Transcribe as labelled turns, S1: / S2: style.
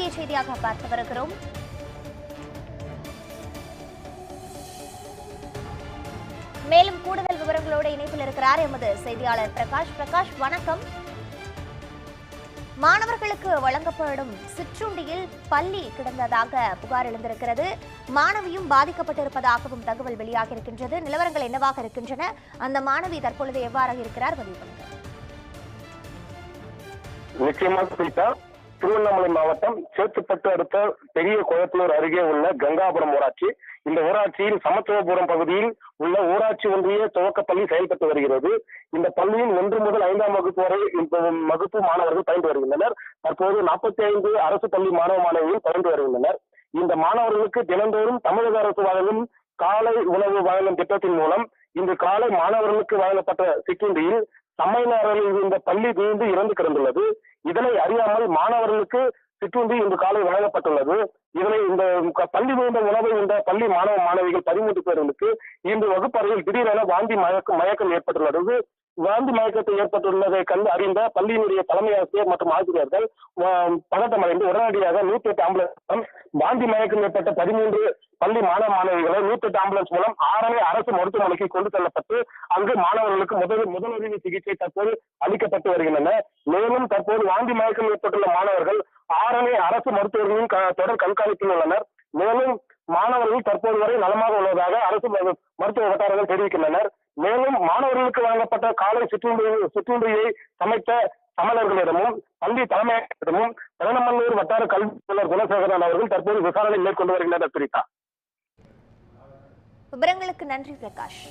S1: முக்கிய செய்தியாக பார்த்து வருகிறோம். மேலும் கூடுதல் விவரங்களோடு இணைப்பில் இருக்கிறார் எமது செய்தியாளர் பிரகாஷ். பிரகாஷ் வணக்கம். மாணவர்களுக்கு வழங்கப்படும் சிற்றுண்டியில் பள்ளி கிடந்ததாக புகார் எழுந்திருக்கிறது. மாணவியும் பாதிக்கப்பட்டிருப்பதாகவும் தகவல் வெளியாக இருக்கின்றது நிலவரங்கள் என்னவாக இருக்கின்றன? அந்த மாணவி தற்பொழுது எவ்வாறாக இருக்கிறார்? பதிவு பண்ணுங்க
S2: நிச்சயமாக திருவண்ணாமலை மாவட்டம் சேத்துப்பட்டு அடுத்த பெரிய குளத்தூர் அருகே உள்ள கங்காபுரம் ஊராட்சி. இந்த ஊராட்சியின் சமத்துவபுரம் பகுதியில் உள்ள ஊராட்சி ஒன்றிய துவக்கப்பள்ளி செயல்பட்டு வருகிறது. இந்த பள்ளியில் ஒன்று முதல் ஐந்தாம் வகுப்பு வரை இந்த வகுப்பு மாணவர்கள் பயின்று வருகின்றனர். தற்போது நாற்பத்தி ஐந்து அரசு பள்ளி மாணவ மாணவிகள் பயின்று வருகின்றனர். இந்த மாணவர்களுக்கு தினந்தோறும் தமிழக அரசு வழங்கும் காலை உணவு வழங்கும் திட்டத்தின் மூலம் இன்று காலை மாணவர்களுக்கு வழங்கப்பட்ட சிற்றுண்டியில் சமையலறையில் இந்த பள்ளி வீழ்ந்து இறந்து கிடந்துள்ளது. இதனை அறியாமல் மாணவர்களுக்கு சிற்றுண்டி இன்று காலை வழங்கப்பட்டுள்ளது. இதனை இந்த பள்ளி வீழ்ந்த உணவை இந்த பள்ளி மாணவ மாணவிகள் பதிமூன்று பேர்களுக்கு இன்று வகுப்பறையில் திடீரென வாந்தி மயக்கம் மயக்கம் ஏற்பட்டுள்ளது. வாந்தி மயக்கத்தை ஏற்பட்டுள்ளதை கண்டு அறிந்த பள்ளியினுடைய தலைமை ஆசிரியர் மற்றும் ஆசிரியர்கள் ஆஹ், பதட்டமடைந்து உடனடியாக நூத்தி எட்டு ஆம்புலன்ஸ் மூலம் வாந்தி மயக்கம் ஏற்பட்ட பதிமூன்று பள்ளி மாணவ மாணவிகளை நூத்தி எட்டு ஆம்புலன்ஸ் மூலம் ஆரணி அரசு மருத்துவமனைக்கு கொண்டு செல்லப்பட்டு அங்கு மாணவர்களுக்கு முதல் முதலுதவி சிகிச்சை தற்போது அளிக்கப்பட்டு வருகின்றன. மேலும் தற்போது வாந்தி மயக்கம் ஏற்பட்டுள்ள மாணவர்கள் ஆரணை அரசு மருத்துவர்களின் க- தொடர் கண்காணிப்பில் உள்ளனர். மேலும் மாணவர்கள் தற்போது வரை நலமாக உள்ளதாக அரசு மருத்துவ வட்டாரங்கள் தெரிவிக்கின்றனர். மேலும் மாணவர்களுக்கு வழங்கப்பட்ட காலை சிற்றுண்டி சிற்றுண்டியை சமைத்த சமணர்களிடமும் பள்ளி தலைமையிடமும் பிரதமல்லூர் வட்டார கல்வி அலுவலர் குணசேகரன் அவர்கள் தற்போது விசாரணை மேற்கொண்டு வருகின்றனர் பிரித்தா
S1: விவரங்களுக்கு நன்றி பிரகாஷ்.